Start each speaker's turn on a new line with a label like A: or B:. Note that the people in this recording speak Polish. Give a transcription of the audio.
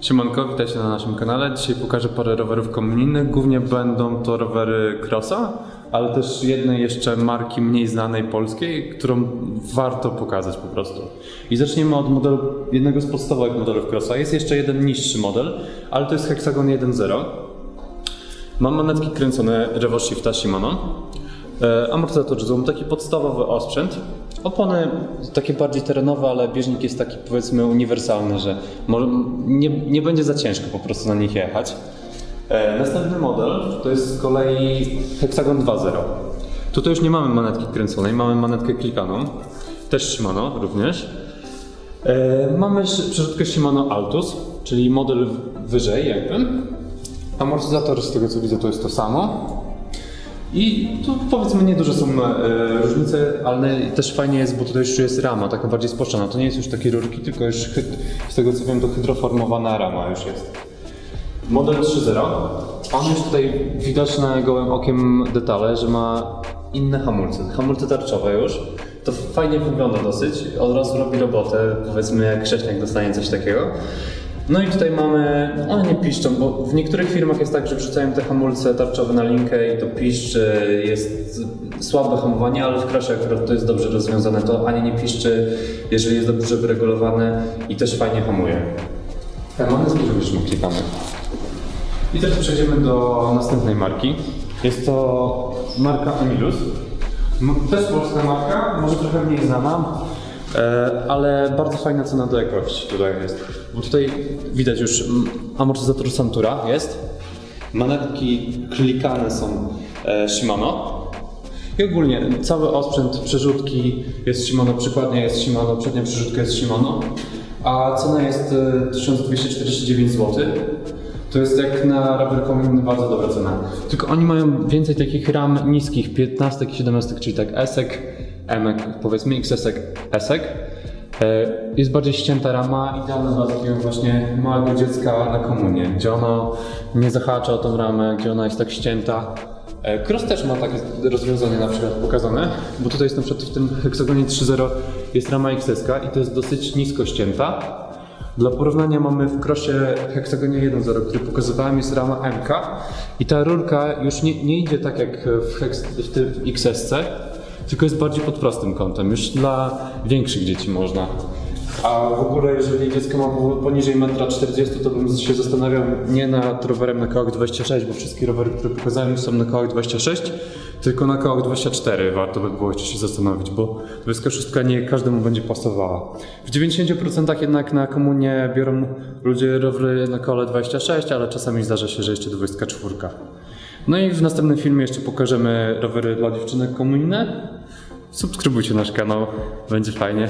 A: Siemanko, witajcie na naszym kanale. Dzisiaj pokażę parę rowerów komunijnych. Głównie będą to rowery Crossa, ale też jednej jeszcze marki mniej znanej polskiej, którą warto pokazać po prostu. I zaczniemy od modelu, jednego z podstawowych modelów Crossa. Jest jeszcze jeden niższy model, ale to jest Hexagon 1.0. Mam manetki kręcone Revo Shifta Shimano. E, Amortyzator zoom, taki podstawowy osprzęt. Opony takie bardziej terenowe, ale bieżnik jest taki powiedzmy uniwersalny, że nie, nie będzie za ciężko po prostu na nich jechać. E, następny model to jest z kolei Hexagon 2.0. Tutaj już nie mamy manetki kręconej, mamy manetkę klikaną. Też Shimano również. E, mamy przerzutkę Shimano Altus, czyli model wyżej jakby. Amortyzator z tego co widzę to jest to samo. I tu powiedzmy nieduże są e, różnice, ale też fajnie jest, bo tutaj już jest rama, taka bardziej spłaszczona. To nie jest już takie rurki, tylko już z tego co wiem to hydroformowana rama już jest. Model 3.0. On już tutaj widoczne gołym okiem detale, że ma inne hamulce. Hamulce tarczowe już. To fajnie wygląda dosyć. Od razu robi robotę, powiedzmy jak Krześniak dostanie coś takiego. No i tutaj mamy, one nie piszczą, bo w niektórych firmach jest tak, że wrzucają te hamulce tarczowe na linkę i to piszczy, jest słabe hamowanie, ale w Crossie akurat to jest dobrze rozwiązane, to ani nie piszczy, jeżeli jest dobrze wyregulowane i też fajnie hamuje. Mamy również mu klikamy. I teraz przejdziemy do następnej marki. Jest to marka Emilus. Też polska marka, może trochę mniej znana, ale bardzo fajna cena do jakości tutaj jest. Bo tutaj widać już amortyzator Santura jest. Manetki klikane są e, Shimano. I ogólnie cały osprzęt, przerzutki jest Shimano, przykładnie jest Shimano, przednia przerzutka jest Shimano, a cena jest e, 1249 zł. To jest jak na rower bardzo dobra cena. Tylko oni mają więcej takich ram niskich, 15 i 17, czyli tak esek, emek, powiedzmy XS-ek, esek. E, Jest bardziej ścięta rama, idealna dla takiego właśnie małego dziecka na komunie, gdzie ono nie zahacza o tą ramę, gdzie ona jest tak ścięta. E, Cross też ma takie rozwiązanie na przykład pokazane, bo tutaj jest na przykład w tym heksagonie 3.0 jest rama XS i to jest dosyć nisko ścięta. Dla porównania mamy w Crossie heksagonie 1.0, który pokazywałem, jest rama MK i ta rurka już nie, nie idzie tak jak w, heks, w tym XSC, tylko jest bardziej pod prostym kątem, już dla większych dzieci można. A w ogóle jeżeli dziecko ma po- poniżej 1,40 m, to bym się zastanawiał nie nad rowerem na kołach 26, bo wszystkie rowery, które pokazałem są na kołach 26, tylko na kołach 24 warto by było jeszcze się zastanowić, bo 26 nie każdemu będzie pasowała. W 90% jednak na komunie biorą ludzie rowery na kole 26, ale czasami zdarza się, że jeszcze 24. No i w następnym filmie jeszcze pokażemy rowery dla dziewczynek komunijne. Subskrybujcie nasz kanał, będzie fajnie.